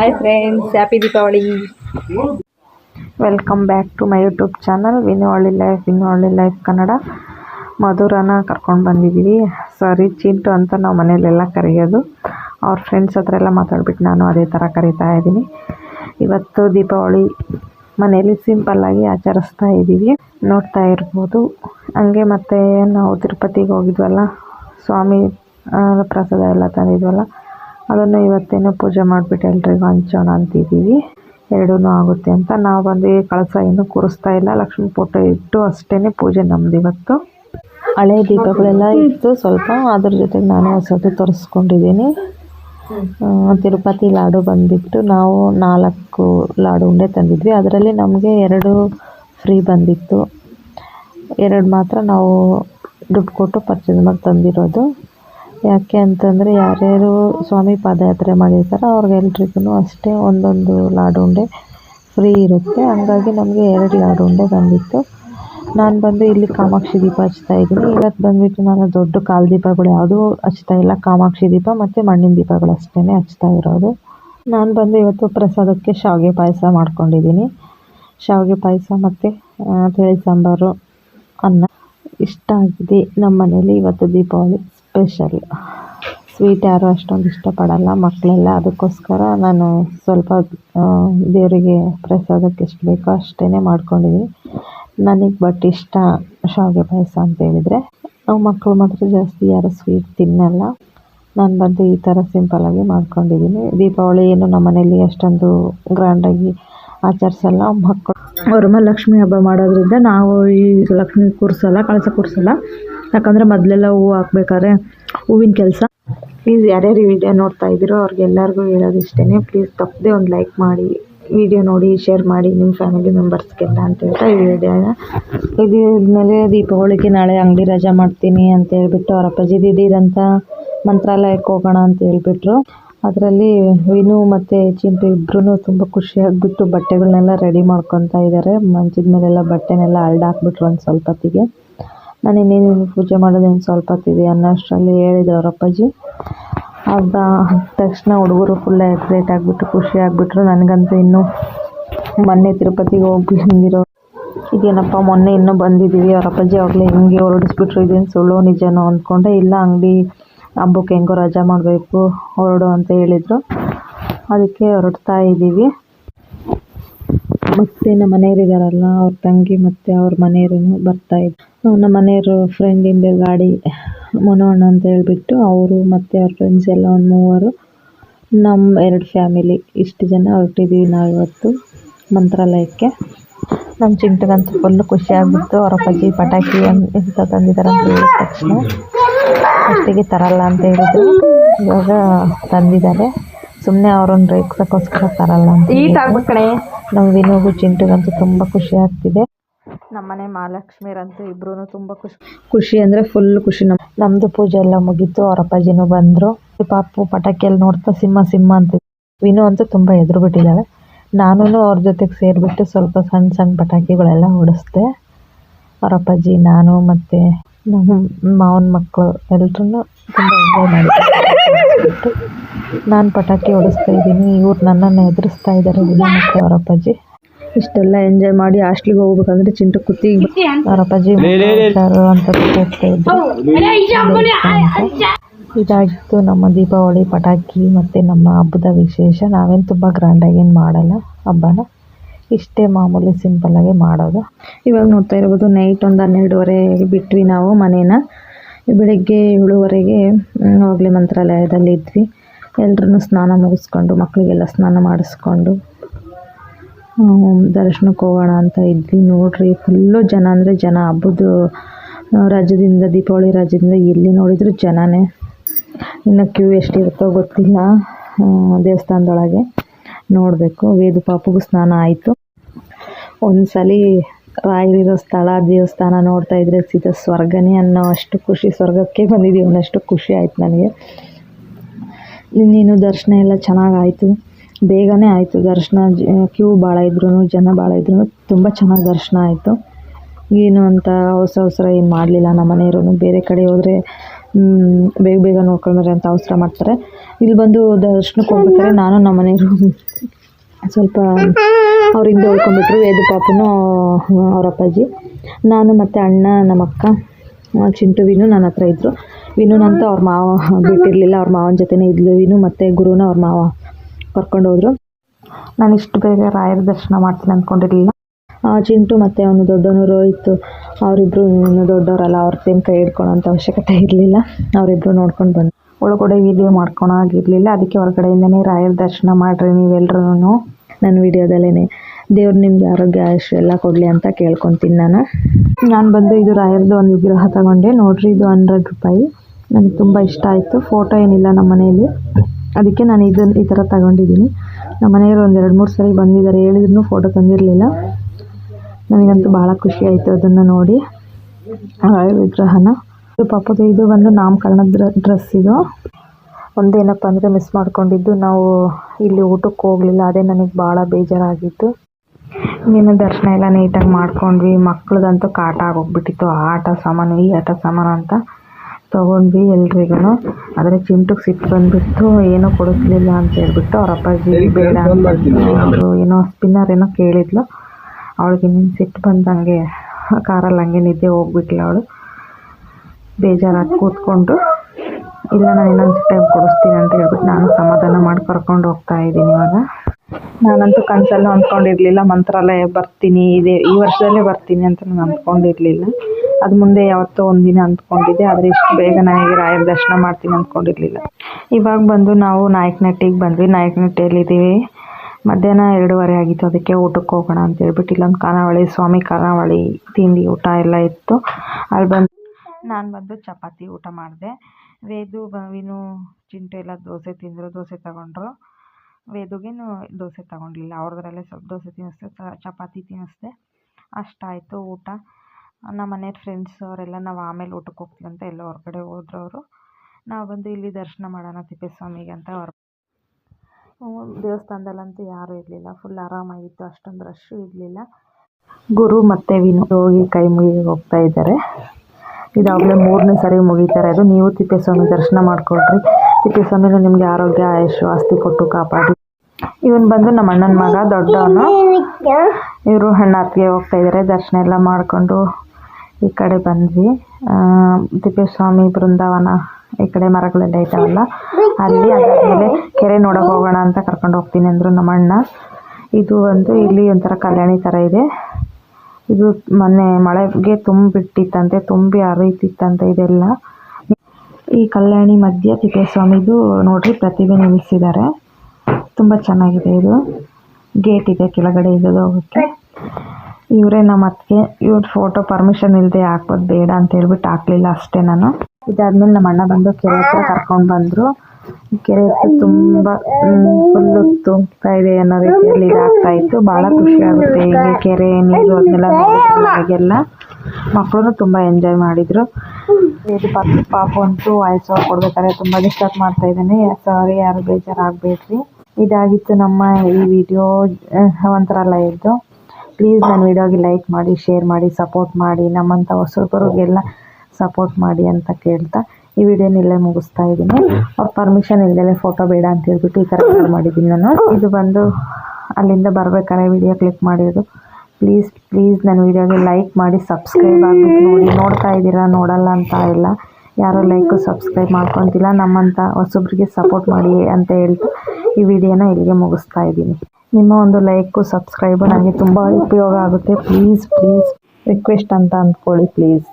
Hi friends happy Deepavali welcome back to my YouTube channel win ಹಳ್ಳಿ life ವಿನ್ ಹಳ್ಳಿ life Kannada ಮಧುರನ ಕರ್ಕೊಂಡು ಬಂದಿದ್ದೀವಿ ಸಾರಿ ಚಿಂಟು ಅಂತ ನಾವು ಮನೇಲೆಲ್ಲ ಕರೆಯೋದು. ಅವ್ರ ಫ್ರೆಂಡ್ಸ್ ಹತ್ರ ಎಲ್ಲ ಮಾತಾಡ್ಬಿಟ್ಟು ನಾನು ಅದೇ ಥರ ಕರಿತಾ ಇದ್ದೀನಿ. ಇವತ್ತು ದೀಪಾವಳಿ ಮನೇಲಿ ಸಿಂಪಲ್ಲಾಗಿ ಆಚರಿಸ್ತಾ ಇದ್ದೀವಿ. ನೋಡ್ತಾ ಇರ್ಬೋದು. ಹಂಗೆ ಮತ್ತು ನಾವು ತಿರುಪತಿಗೆ ಹೋಗಿದ್ವಲ್ಲ, ಸ್ವಾಮಿ ಪ್ರಸಾದ ಎಲ್ಲ ತಂದಿದ್ವಲ್ಲ ಅದನ್ನು ಇವತ್ತೇನು ಪೂಜೆ ಮಾಡಿಬಿಟ್ಟು ಎಲ್ರಿಗೂ ಹಂಚೋಣ ಅಂತಿದ್ದೀವಿ. ಎರಡೂ ಆಗುತ್ತೆ ಅಂತ. ನಾವು ಬಂದು ಕಳಸ ಏನು ಕೂರಿಸ್ತಾ ಇಲ್ಲ. ಲಕ್ಷ್ಮೀ ಫೋಟೋ ಇಟ್ಟು ಅಷ್ಟೇ ಪೂಜೆ ನಮ್ದು ಇವತ್ತು. ಹಳೆ ದೀಪಗಳೆಲ್ಲ ಇತ್ತು ಸ್ವಲ್ಪ. ಅದ್ರ ಜೊತೆಗೆ ನಾನು ಹೊಸದು ತರಿಸ್ಕೊಂಡಿದ್ದೀನಿ. ತಿರುಪತಿ ಲಾಡು ಬಂದಿಟ್ಟು ನಾವು ನಾಲ್ಕು ಲಾಡು ಉಂಡೆ ತಂದಿದ್ವಿ. ಅದರಲ್ಲಿ ನಮಗೆ ಎರಡು ಫ್ರೀ ಬಂದಿತ್ತು. ಎರಡು ಮಾತ್ರ ನಾವು ದುಡ್ಡು ಕೊಟ್ಟು ಪರ್ಚೇಸ್ ಮಾಡಿ ತಂದಿರೋದು. ಯಾಕೆ ಅಂತಂದರೆ ಯಾರ್ಯಾರು ಸ್ವಾಮಿ ಪಾದಯಾತ್ರೆ ಮಾಡಿರ್ತಾರೋ ಅವ್ರಿಗೆಲ್ರಿಗೂ ಅಷ್ಟೇ ಒಂದೊಂದು ಲಾಡು ಉಂಡೆ ಫ್ರೀ ಇರುತ್ತೆ. ಹಂಗಾಗಿ ನಮಗೆ ಎರಡು ಲಾಡು ಉಂಡೆ ಬಂದಿತ್ತು. ನಾನು ಬಂದು ಇಲ್ಲಿ ಕಾಮಾಕ್ಷಿ ದೀಪ ಹಚ್ತಾ ಇದ್ದೀನಿ. ಇವತ್ತು ಬಂದುಬಿಟ್ಟು ನಾನು ದೊಡ್ಡ ಕಾಲು ದೀಪಗಳು ಯಾವುದೂ ಹಚ್ತಾ ಇಲ್ಲ. ಕಾಮಾಕ್ಷಿ ದೀಪ ಮತ್ತು ಮಣ್ಣಿನ ದೀಪಗಳು ಅಷ್ಟೇ ಹಚ್ತಾ ಇರೋದು. ನಾನು ಬಂದು ಇವತ್ತು ಪ್ರಸಾದಕ್ಕೆ ಶಾವಿಗೆ ಪಾಯಸ ಮಾಡ್ಕೊಂಡಿದ್ದೀನಿ. ಶಾವಿಗೆ ಪಾಯಸ ಮತ್ತು ತಿಳಿ ಸಾಂಬಾರು, ಅನ್ನ ಇಷ್ಟ ಆಗಿದೆ ನಮ್ಮ ಮನೇಲಿ ಇವತ್ತು ದೀಪಾವಳಿ. ಸ್ಪೆಷಲ್. ಸ್ವೀಟ್ ಯಾರು ಅಷ್ಟೊಂದು ಇಷ್ಟಪಡಲ್ಲ. ಮಕ್ಕಳೆಲ್ಲ ಅದಕ್ಕೋಸ್ಕರ ನಾನು ಸ್ವಲ್ಪ ದೇವರಿಗೆ ಪ್ರಸಾದಕ್ಕೆ ಎಷ್ಟು ಬೇಕೋ ಅಷ್ಟೇ ಮಾಡ್ಕೊಂಡಿದ್ದೀನಿ. ನನಗೆ ಬಟ್ ಇಷ್ಟ ಶಾವಿಗೆ ಪಾಯಸ ಅಂತ ಹೇಳಿದರೆ. ಮಕ್ಕಳು ಮಾತ್ರ ಜಾಸ್ತಿ ಯಾರು ಸ್ವೀಟ್ ತಿನ್ನಲ್ಲ. ನಾನು ಬಂದು ಈ ಥರ ಸಿಂಪಲ್ಲಾಗಿ ಮಾಡ್ಕೊಂಡಿದ್ದೀನಿ. ದೀಪಾವಳಿ ಏನು ನಮ್ಮ ಮನೆಯಲ್ಲಿ ಅಷ್ಟೊಂದು ಗ್ರ್ಯಾಂಡಾಗಿ ಆಚರಿಸಲ್ಲ. ಮಕ್ಕಳು ವರಮಹಾಲಕ್ಷ್ಮಿ ಹಬ್ಬ ಮಾಡೋದ್ರಿಂದ ನಾವು ಈ ಲಕ್ಷ್ಮಿ ಕೂರಿಸಲ್ಲ, ಕಳಸ ಕೂರಿಸಲ್ಲ. ಯಾಕಂದರೆ ಮೊದಲೆಲ್ಲ ಹೂವು ಹಾಕ್ಬೇಕಾದ್ರೆ ಹೂವಿನ ಕೆಲಸ. ಪ್ಲೀಸ್ ಯಾರ್ಯಾರು ಈ ವಿಡಿಯೋ ನೋಡ್ತಾ ಇದ್ದೀರೋ ಅವ್ರಿಗೆಲ್ಲರಿಗೂ ಹೇಳೋದು ಇಷ್ಟೇ ಪ್ಲೀಸ್ ತಪ್ಪದೆ ಒಂದು ಲೈಕ್ ಮಾಡಿ ವಿಡಿಯೋ ನೋಡಿ ಶೇರ್ ಮಾಡಿ ನಿಮ್ಮ ಫ್ಯಾಮಿಲಿ ಮೆಂಬರ್ಸ್ಗೆಲ್ಲ ಅಂತ ಹೇಳ್ತಾ ಈ ವಿಡಿಯೋನ ಇದಾದ್ಮೇಲೆ ದೀಪಾವಳಿಗೆ ನಾಳೆ ಅಂಗಡಿ ರಜಾ ಮಾಡ್ತೀನಿ ಅಂತ ಹೇಳ್ಬಿಟ್ಟು ಅವ್ರ ಅಪ್ಪಾಜಿ ದಿಢೀರಂತ ಮಂತ್ರಾಲಯಕ್ಕೆ ಹೋಗೋಣ ಅಂತ ಹೇಳ್ಬಿಟ್ರು. ಅದರಲ್ಲಿ ವಿನು ಮತ್ತು ಚಿಂಟು ಇಬ್ಬರೂ ತುಂಬ ಖುಷಿಯಾಗಿಬಿಟ್ಟು ಬಟ್ಟೆಗಳನ್ನೆಲ್ಲ ರೆಡಿ ಮಾಡ್ಕೊತಾ ಇದ್ದಾರೆ ಮಂಚದ ಮೇಲೆಲ್ಲ ಬಟ್ಟೆನೆಲ್ಲ ಹರಡಾಕ್ಬಿಟ್ರು ಒಂದು ಸ್ವಲ್ಪ ಹೊತ್ತಿಗೆ. ನಾನು ಇನ್ನೇನು ಪೂಜೆ ಮಾಡೋದೇನು ಸ್ವಲ್ಪ ಹೊತ್ತಿದೆ ಅನ್ನೋಷ್ಟರಲ್ಲಿ ಹೇಳಿದ್ರು ಅವ್ರ ಅಪ್ಪಾಜಿ. ಅದ ತಕ್ಷಣ ಹುಡುಗರು ಫುಲ್ ಎಕ್ಸೈಟ್ ಆಗಿಬಿಟ್ಟು ಖುಷಿ ಆಗಿಬಿಟ್ರು. ನನಗಂತೂ ಇನ್ನೂ ಮೊನ್ನೆ ತಿರುಪತಿಗೆ ಹೋಗಿ ಇದೇನಪ್ಪ ಮೊನ್ನೆ ಇನ್ನೂ ಬಂದಿದ್ದೀವಿ. ಅವ್ರ ಅಪ್ಪಾಜಿ ಅವ್ರಲ್ಲೇ ಹಿಂಗೆ ಹೊರಡಿಸ್ಬಿಟ್ರು? ಇದೇನು ಸುಳ್ಳು ನಿಜನೋ ಅಂದ್ಕೊಂಡೆ ಇಲ್ಲ, ಅಂಗಡಿ ಹಬ್ಬಕ್ಕೆ ಹೆಂಗೋ ರಜಾ ಮಾಡಬೇಕು, ಹೊರಡು ಅಂತ ಹೇಳಿದರು. ಅದಕ್ಕೆ ಹೊರಡ್ತಾ ಇದ್ದೀವಿ. ಮತ್ತು ನಮ್ಮ ಮನೆಯವರಿದಾರಲ್ಲ ಅವ್ರ ತಂಗಿ ಮತ್ತು ಅವ್ರ ಮನೆಯವರು ಬರ್ತಾ ಇದ್ರು ನಮ್ಮ ಮನೆಯವರು ಫ್ರೆಂಡಿಂದ ಗಾಡಿ ಮನೋಣ್ಣ ಅಂತ ಹೇಳ್ಬಿಟ್ಟು ಅವರು ಮತ್ತು ಅವ್ರ ಫ್ರೆಂಡ್ಸ್ ಎಲ್ಲ ಒಂದು ಮೂವರು ನಮ್ಮ ಎರಡು ಫ್ಯಾಮಿಲಿ ಇಷ್ಟು ಜನ ಹೊರಟಿದ್ದೀವಿ ನಾವು ಇವತ್ತು ಮಂತ್ರಾಲಯಕ್ಕೆ. ನಮ್ಮ ಚಿಂಟಗಂತೂ ಫುಲ್ಲು ಖುಷಿ ಅವರ ಅವ್ರ ಅಪ್ಪಾಜಿ ಪಟಾಕಿ ಎಂತ ತಂದಿದ್ದಾರೆ ಅಂತ ಹೇಳಿದ ತಕ್ಷಣ ಅಷ್ಟಿಗೆ ತರಲ್ಲ ಅಂತ ಹೇಳಿದ್ರು. ಇವಾಗ ತಂದಿದ್ದಾರೆ. ಸುಮ್ಮನೆ ಅವ್ರನ್ನ ರೇಗ್ಸೋಕ್ಕೋಸ್ಕರ ತರಲ್ಲ ಅಂತ ನಮ್ಮ ವಿನೋಗು ಚಿಂಟುಗಂತೂ ತುಂಬ ಖುಷಿ ಆಗ್ತಿದೆ. ನಮ್ಮನೆ ಮಹಾಲಕ್ಷ್ಮಿಯರಂತೂ ಇಬ್ರು ತುಂಬ ಖುಷಿ ಖುಷಿ ಅಂದರೆ ಫುಲ್ ಖುಷಿ ನಮ್ಮ ನಮ್ಮದು ಪೂಜೆ ಎಲ್ಲ ಮುಗೀತು ಅವ್ರ ಅಪ್ಪಾಜಿನೂ ಬಂದರು. ಪಾಪು ಪಟಾಕಿಯಲ್ಲಿ ನೋಡ್ತಾ ಸಿಂಹ ಸಿಂಹ ಅಂತ ವಿನೋ ಅಂತೂ ತುಂಬ ಎದುರು ಬಿಟ್ಟಿದ್ದಾಳೆ ನಾನು ಅವ್ರ ಜೊತೆಗೆ ಸೇರಿಬಿಟ್ಟು ಸ್ವಲ್ಪ ಸಣ್ಣ ಸಣ್ಣ ಪಟಾಕಿಗಳೆಲ್ಲ ಹೊಡಿಸ್ದೆ. ಅವ್ರ ಅಪ್ಪಾಜಿ ನಾನು ಮತ್ತು ನಮ್ಮ ಮಾವನ ಮಕ್ಕಳು ಎಲ್ಲರೂ ತುಂಬ ಎಂಜಾಯ್ ಮಾಡಿದ್ರು ನಾನು ಪಟಾಕಿ ಹೊಡಿಸ್ತಾ ಇದ್ದೀನಿ. ಇವ್ರು ನನ್ನನ್ನು ಎದುರಿಸ್ತಾ ಇದ್ದಾರೆ ವಿನೋ ಮತ್ತು ಅವ್ರ ಅಪ್ಪಾಜಿ. ಇಷ್ಟೆಲ್ಲ ಎಂಜಾಯ್ ಮಾಡಿ ಹಾಸ್ಟ್ಲಿಗೆ ಹೋಗ್ಬೇಕಂದ್ರೆ ಚಿಂಟು ಕುತ್ತಿ ಅವ್ರ ಅಪ್ಪಾಜಿ ಅಂತ ಹೋಗ್ತಾ ಇದ್ರು. ಇದಾಗಿತ್ತು ನಮ್ಮ ದೀಪಾವಳಿ ಪಟಾಕಿ ಮತ್ತು ನಮ್ಮ ಹಬ್ಬದ ವಿಶೇಷ. ನಾವೇನು ತುಂಬ ಗ್ರ್ಯಾಂಡಾಗೇನು ಮಾಡಲ್ಲ ಹಬ್ಬನ. ಇಷ್ಟೇ ಮಾಮೂಲಿ ಸಿಂಪಲ್ಲಾಗೆ ಮಾಡೋದು. ಇವಾಗ ನೋಡ್ತಾ ಇರ್ಬೋದು ನೈಟ್ ಒಂದು ಹನ್ನೆರಡುವರೆ ಬಿಟ್ವಿ ನಾವು ಮನೇನ. ಬೆಳಗ್ಗೆ ಏಳುವರೆಗೆ ಹೋಗ್ಲಿ ಮಂತ್ರಾಲಯದಲ್ಲಿ ಇದ್ವಿ. ಎಲ್ರೂ ಸ್ನಾನ ಮುಗಿಸ್ಕೊಂಡು ಮಕ್ಕಳಿಗೆಲ್ಲ ಸ್ನಾನ ಮಾಡಿಸ್ಕೊಂಡು ದರ್ಶನಕ್ಕೆ ಹೋಗೋಣ ಅಂತ ಇದ್ವಿ. ನೋಡ್ರಿ ಫುಲ್ಲು ಜನ ಅಂದರೆ ಜನ. ಹಬ್ಬದ ಆ, ರಾಜ್ಯದಿಂದ ದೀಪಾವಳಿ ರಾಜ್ಯದಿಂದ ಎಲ್ಲಿ ನೋಡಿದ್ರು ಜನನೇ. ಇನ್ನು ಕ್ಯೂ ಎಷ್ಟಿರುತ್ತೋ ಗೊತ್ತಿಲ್ಲ ದೇವಸ್ಥಾನದೊಳಗೆ. ನೋಡಬೇಕು ವೇದು ಪಾಪಗೂ ಸ್ನಾನ ಆಯಿತು. ಒಂದ್ಸಲಿ ರಾಯರಿರೋ ಸ್ಥಳ ದೇವಸ್ಥಾನ ನೋಡ್ತಾ ಇದ್ರೆ ಸೀತಾ ಸ್ವರ್ಗನೇ ಅನ್ನೋ ಅಷ್ಟು ಖುಷಿ ಸ್ವರ್ಗಕ್ಕೆ ಬಂದಿದ್ದೀವಿ ಅನ್ನೋಷ್ಟು ಖುಷಿ ಆಯ್ತು ನನಗೆ. ಇನ್ನೇನು ದರ್ಶನ ಎಲ್ಲ ಚೆನ್ನಾಗಾಯಿತು. ಬೇಗನೆ ಆಯಿತು ದರ್ಶನ. ಕ್ಯೂ ಭಾಳ ಇದ್ರೂ ಜನ ಭಾಳ ಇದ್ರೂ ತುಂಬ ಚೆನ್ನಾಗಿ ದರ್ಶನ ಆಯಿತು. ಏನು ಅಂತ ಅವಸರ ಅವಸರ ಏನು ಮಾಡಲಿಲ್ಲ ನಮ್ಮ ಮನೆಯವರು ಬೇರೆ ಕಡೆ ಹೋದರೆ ಬೇಗ ಬೇಗ ನೋಡ್ಕೊಂಡ್ರೆ ಅಂತ ಅವಸರ ಮಾಡ್ತಾರೆ. ಇಲ್ಲಿ ಬಂದು ದರ್ಶನಕ್ಕೆ ಹೋಗ್ಬೇಕಾದ್ರೆ ನಾನು ನಮ್ಮ ಮನೆಯವರು ಸ್ವಲ್ಪ ಅವ್ರಿಂದ ಉಳ್ಕೊಂಡ್ಬಿಟ್ರು ಎದು ಪಾಪನು, ಅವರ ಅಪ್ಪಾಜಿ. ನಾನು ಮತ್ತು ಅಣ್ಣ ನಮ್ಮ ಅಕ್ಕ ಚಿಂಟುವಿನೂ ಚಿಂಟು ನನ್ನ ಹತ್ರ ಇದ್ದರು ವಿನುನಂತೂ ಅವ್ರ ಮಾವ ಬಿಟ್ಟಿರಲಿಲ್ಲ ಅವ್ರ ಮಾವನ ಜೊತೆನೇ ಇದ್ಲು ವಿನು ಮತ್ತು ಗುರುನ ಅವ್ರ ಮಾವ ಕರ್ಕೊಂಡು ಹೋದರು. ನಾನು ಇಷ್ಟು ಬೇಗ ರಾಯರ ದರ್ಶನ ಮಾಡ್ತೀನಿ ಅಂದ್ಕೊಂಡಿರಲಿಲ್ಲ ಚಿಂಟು ಮತ್ತು ಅವನು ದೊಡ್ಡವನು ರೋಹಿತ್ ಅವರಿಬ್ಬರು ದೊಡ್ಡವರಲ್ಲ ಅವ್ರದ್ದೇನು ಕೈ ಹಿಡ್ಕೊಳ್ಳೋಂಥ ಅವಶ್ಯಕತೆ ಇರಲಿಲ್ಲ. ಅವರಿಬ್ಬರು ನೋಡ್ಕೊಂಡು ಬಂದು ಒಳಗಡೆ ವಿಡಿಯೋ ಮಾಡ್ಕೊಳಾಗಿರಲಿಲ್ಲ ಅದಕ್ಕೆ ಹೊರಗಡೆಯಿಂದನೇ ರಾಯರ ದರ್ಶನ ಮಾಡಿರಿ ನೀವೆಲ್ಲರೂ ನನ್ನ ವಿಡಿಯೋದಲ್ಲೇ ದೇವ್ರು ನಿಮ್ಗೆ ಆರೋಗ್ಯ ಆಯುಷ್ಯ ಎಲ್ಲ ಕೊಡಲಿ ಅಂತ ಕೇಳ್ಕೊತೀನಿ ನಾನು. ನಾನು ಬಂದು ಇದು ರಾಯರದ್ದು ಒಂದು ವಿಗ್ರಹ ತಗೊಂಡೆ. ನೋಡ್ರಿ ಇದು ಹಂಡ್ರೆಡ್ ರೂಪಾಯಿ. ನನಗೆ ತುಂಬ ಇಷ್ಟ ಆಯಿತು. ಫೋಟೋ ಏನಿಲ್ಲ ನಮ್ಮ ಮನೆಯಲ್ಲಿ. ಅದಕ್ಕೆ ನಾನು ಇದನ್ನು ಈ ಥರ ತಗೊಂಡಿದ್ದೀನಿ. ನಮ್ಮ ಮನೆಯವರು ಒಂದು ಎರಡು ಮೂರು ಸರಿ ಬಂದಿದ್ದಾರೆ. ಹೇಳಿದ್ರು ಫೋಟೋ ತಂದಿರಲಿಲ್ಲ. ನನಗಂತೂ ಭಾಳ ಖುಷಿ ಆಯಿತು ಅದನ್ನು ನೋಡಿ. ವಿಗ್ರಹನ. ಇದು ಪಾಪದ ಇದು ಬಂದು ನಾಮಕರಣದ ಡ್ರೆಸ್ ಇದು. ಒಂದೇನಪ್ಪ ಅಂದರೆ ಮಿಸ್ ಮಾಡ್ಕೊಂಡಿದ್ದು ನಾವು ಇಲ್ಲಿ ಊಟಕ್ಕೆ ಹೋಗಲಿಲ್ಲ. ಅದೇ ನನಗೆ ಭಾಳ ಬೇಜಾರಾಗಿತ್ತು. ಇನ್ನೇನು ದರ್ಶನ ಎಲ್ಲ ನೀಟಾಗಿ ಮಾಡ್ಕೊಂಡ್ವಿ. ಮಕ್ಳದಂತೂ ಕಾಟ ಆಗೋಗ್ಬಿಟ್ಟಿತ್ತು. ಆಟ ಸಾಮಾನು, ಈ ಆಟ ಸಾಮಾನು ಅಂತ. ತೊಗೊಂಡ್ವಿ ಎಲ್ರಿಗೂ ಆದರೆ ಚಿಂಟುಗೆ ಸಿಟ್ಟು ಬಂದುಬಿಟ್ಟು ಏನು ಕೊಡಿಸ್ಲಿಲ್ಲ ಅಂತ ಹೇಳ್ಬಿಟ್ಟು ಅವ್ರ ಅಪ್ಪಾಜಿ ಬೇಡ ಅಂತ ಅವರು ಏನೋ ಸ್ಪಿನ್ನರ್ ಏನೋ ಕೇಳಿದ್ಲು. ಅವಳಿಗೆ ಇನ್ನೇನು ಸಿಟ್ಟು ಬಂದಂಗೆ ಕಾರಲ್ಲಿ ಹಂಗೆ ನಿದ್ದೆ ಹೋಗ್ಬಿಟ್ಲ ಅವಳು. ಬೇಜಾರಾಗಿ ಕೂತ್ಕೊಂಡು ಇಲ್ಲ ನಾನು ಇನ್ನೊಂದು ಟೈಮ್ ಕೊಡಿಸ್ತೀನಿ ಅಂತ ಹೇಳ್ಬಿಟ್ಟು ನಾನು ಸಮಾಧಾನ ಮಾಡಿ ಕರ್ಕೊಂಡು ಹೋಗ್ತಾ ಇದ್ದೀನಿ ಇವಾಗ. ನಾನಂತೂ ಕನಸಲ್ಲೂ ಅಂದ್ಕೊಂಡಿರಲಿಲ್ಲ ಮಂತ್ರಾಲಯ ಬರ್ತೀನಿ ಇದೇ ಈ ವರ್ಷದಲ್ಲೇ ಬರ್ತೀನಿ ಅಂತ ನಾನು ಅಂದ್ಕೊಂಡಿರಲಿಲ್ಲ ಅದು ಮುಂದೆ ಯಾವತ್ತೋ ಒಂದಿನ ಅಂದ್ಕೊಂಡಿದ್ದೆ ಆದರೆ ಇಷ್ಟು ಬೇಗ ನನಗೆ ರಾಯರ ದರ್ಶನ ಮಾಡ್ತೀನಿ ಅಂದ್ಕೊಂಡಿರ್ಲಿಲ್ಲ ಇವಾಗ ಬಂದು ನಾವು ನಾಯಕನಟ್ಟಿಗೆ ಬಂದ್ವಿ. ನಾಯಕನಟ್ಟಿಯಲ್ಲಿದ್ದೀವಿ. ಮಧ್ಯಾಹ್ನ ಎರಡೂವರೆ ಆಗಿತ್ತು, ಅದಕ್ಕೆ ಊಟಕ್ಕೆ ಹೋಗೋಣ ಅಂತ ಹೇಳ್ಬಿಟ್ಟು ಇಲ್ಲೊಂದು ಖಾನಾವಳಿ ಸ್ವಾಮಿ ಖಾನಾವಳಿ ತಿಂಡಿ ಊಟ ಎಲ್ಲ ಇತ್ತು. ಅಲ್ಲಿ ಬಂದು ನಾನು ಬಂದು ಚಪಾತಿ ಊಟ ಮಾಡಿದೆ. ವೇದು, ಬಾವಿನೂ, ಚಿಂಟು ಎಲ್ಲ ದೋಸೆ ತಿಂದರು, ದೋಸೆ ತಗೊಂಡ್ರು. ವೇದುಗೇನು ದೋಸೆ ತಗೊಂಡಿಲ್ಲ ಅವ್ರದ್ರಲ್ಲೇ ಸ್ವಲ್ಪ ದೋಸೆ ತಿನ್ನಿಸ್ದೆ ಚಪಾತಿ ತಿನ್ನಿಸ್ದೆ. ಅಷ್ಟಾಯಿತು ಊಟ. ನಮ್ಮ ಮನೆ ಫ್ರೆಂಡ್ಸ್ ಅವರೆಲ್ಲ ನಾವು ಆಮೇಲೆ ಊಟಕ್ಕೆ ಹೋಗ್ತೀವಿ ಅಂತ ಎಲ್ಲ ಹೊರಗಡೆ ಹೋದ್ರು ಅವರು. ನಾವು ಬಂದು ಇಲ್ಲಿ ದರ್ಶನ ಮಾಡೋಣ ತಿಪ್ಪೇಸ್ವಾಮಿಗೆ ಅಂತ ಹೊರ ದೇವಸ್ಥಾನದಲ್ಲಂತೂ ಯಾರೂ ಇರಲಿಲ್ಲ. ಫುಲ್ ಆರಾಮಾಗಿತ್ತು. ಅಷ್ಟೊಂದು ರಶ್ಶು ಇರಲಿಲ್ಲ. ಗುರು ಮತ್ತು ವಿನು ಹೋಗಿ ಕೈ ಮುಗಿ ಹೋಗ್ತಾ ಇದ್ದಾರೆ ಇದಾಗಲೇ ಮೂರನೇ ಸರಿ ಮುಗಿತಾರೆ. ಅದು ನೀವು ತಿಪ್ಪೇಸ್ವಾಮಿ ದರ್ಶನ ಮಾಡಿಕೊಡ್ರಿ ತಿಪ್ಪೇಸ್ವಾಮಿನ ನಿಮಗೆ ಆರೋಗ್ಯ, ಆಯುಷು, ಆಸ್ತಿ ಕೊಟ್ಟು ಕಾಪಾಡಿ. ಇವನು ಬಂದು ನಮ್ಮ ಅಣ್ಣನ ಮಗ, ದೊಡ್ಡವನು. ಇವರು ಹಣ್ಣಾತ್ಗೆ ಹೋಗ್ತಾ ಇದ್ದಾರೆ ದರ್ಶನ ಎಲ್ಲ ಮಾಡಿಕೊಂಡು ಈ ಕಡೆ ಬಂದ್ವಿ. ತಿಪ್ಪೇಸ್ವಾಮಿ ಬೃಂದಾವನ ಈ ಕಡೆ ಮರಗಳೆಲ್ಲ ಇದ್ದಾವಲ್ಲ ಅಲ್ಲಿ ಅದಾದಮೇಲೆ ಕೆರೆ ನೋಡೋಕೆ ಹೋಗೋಣ ಅಂತ ಕರ್ಕೊಂಡು ಹೋಗ್ತೀನಿ ಅಂದರು ನಮ್ಮ ಅಣ್ಣ ಇದು ಒಂದು ಇಲ್ಲಿ ಒಂಥರ ಕಲ್ಯಾಣಿ ತರ ಇದೆ. ಇದು ಮೊನ್ನೆ ಮಳೆಗೆ ತುಂಬಿಟ್ಟಿತ್ತಂತೆ, ತುಂಬಿ ಹರಿತಿತ್ತಂತೆ ಇದೆಲ್ಲ. ಈ ಕಲ್ಯಾಣಿ ಮಧ್ಯ ತಿಪ್ಪೇಸ್ವಾಮಿದು ನೋಡ್ರಿ ಪ್ರತಿಭೆ ನಿಲ್ಲಿಸಿದ್ದಾರೆ. ತುಂಬ ಚೆನ್ನಾಗಿದೆ ಇದು. ಗೇಟ್ ಇದೆ ಕೆಳಗಡೆ ಹೋಗೋಕ್ಕೆ. ಇವರೇ ನಮ್ಮ ಅತ್ತಿಗೆ, ಇವ್ರ ಫೋಟೋ ಪರ್ಮಿಷನ್ ಇಲ್ಲದೆ ಹಾಕ್ಬೋದು, ಬೇಡ ಅಂತ ಹೇಳ್ಬಿಟ್ಟು ಹಾಕ್ಲಿಲ್ಲ ಅಷ್ಟೇ ನಾನು. ಇದಾದ್ಮೇಲೆ ನಮ್ಮ ಅಣ್ಣ ಬಂದು ಕೆರೆ ಹತ್ರ ಕರ್ಕೊಂಡು ಬಂದರು. ಕೆರೆ ಹತ್ರ ತುಂಬ ಫುಲ್ಲು ತುಂಬ್ತಾ ಇದೆ ಅನ್ನೋ ರೀತಿಯಲ್ಲಿ ಇದಾಗ್ತಾ ಇತ್ತು. ಭಾಳ ಖುಷಿ ಆಗುತ್ತೆ ಈಗ ಕೆರೆ, ನೀರು ಅದನ್ನೆಲ್ಲ ಹಾಗೆಲ್ಲ. ಮಕ್ಕಳು ತುಂಬ ಎಂಜಾಯ್ ಮಾಡಿದರು. ಇದು ಪಾಪ, ಪಾಪು ಅಂತೂ ವಾಯ್ಸ್ ಕೊಡ್ಬೇಕಾದ್ರೆ ತುಂಬ ಡಿಸ್ಟರ್ಬ್ ಮಾಡ್ತಾ ಇದ್ದಾನೆ. ಸಾರಿ ಯಾರು ಬೇಜಾರಾಗಬೇಡ್ರಿ. ಇದಾಗಿತ್ತು ನಮ್ಮ ಈ ವಿಡಿಯೋ ಮಂತ್ರಾಲಯದ್ದು ಪ್ಲೀಸ್ ನನ್ನ ವಿಡಿಯೋಗೆ ಲೈಕ್ ಮಾಡಿ ಶೇರ್ ಮಾಡಿ ಸಪೋರ್ಟ್ ಮಾಡಿ ನಮ್ಮಂಥ ಹೊಸಬರಿಗೆಲ್ಲ ಸಪೋರ್ಟ್ ಮಾಡಿ ಅಂತ ಕೇಳ್ತಾ ಈ ವಿಡಿಯೋನ ಇಲ್ಲೇ ಮುಗಿಸ್ತಾ ಇದ್ದೀನಿ. ಅವ್ರು ಪರ್ಮಿಷನ್ ಇಲ್ಲದೆ ಫೋಟೋ ಬೇಡ ಅಂತ ಹೇಳ್ಬಿಟ್ಟು ಈ ಥರ ಮಾಡಿದ್ದೀನಿ ನಾನು. ಇದು ಬಂದು ಅಲ್ಲಿಂದ ಬರ್ಬೇಕಾದ್ರೆ ವಿಡಿಯೋ ಕ್ಲಿಕ್ ಮಾಡಿರೋದು. ಪ್ಲೀಸ್ ಪ್ಲೀಸ್ ನನ್ನ ವಿಡಿಯೋಗೆ ಲೈಕ್ ಮಾಡಿ ಸಬ್ಸ್ಕ್ರೈಬ್ ಆಗಬೇಕು ನೋಡಿ. ನೋಡ್ತಾ ಇದ್ದೀರಾ, ನೋಡಲ್ಲ ಅಂತ ಇಲ್ಲ. ಯಾರೋ ಲೈಕು ಸಬ್ಸ್ಕ್ರೈಬ್ ಮಾಡ್ಕೊತಿಲ್ಲ. ನಮ್ಮಂಥ ಹೊಸಬ್ರಿಗೆ ಸಪೋರ್ಟ್ ಮಾಡಿ ಅಂತ ಹೇಳ್ತಾ ಈ ವಿಡಿಯೋನ ಇಲ್ಲಿಗೆ ಮುಗಿಸ್ತಾ ಇದ್ದೀನಿ. ನಿಮ್ಮ ಒಂದು ಲೈಕು ಸಬ್ಸ್ಕ್ರೈಬು ನನಗೆ ತುಂಬ ಉಪಯೋಗ ಆಗುತ್ತೆ. ಪ್ಲೀಸ್ ಪ್ಲೀಸ್ ರಿಕ್ವೆಸ್ಟ್ ಅಂತ ಅಂದ್ಕೊಳ್ಳಿ ಪ್ಲೀಸ್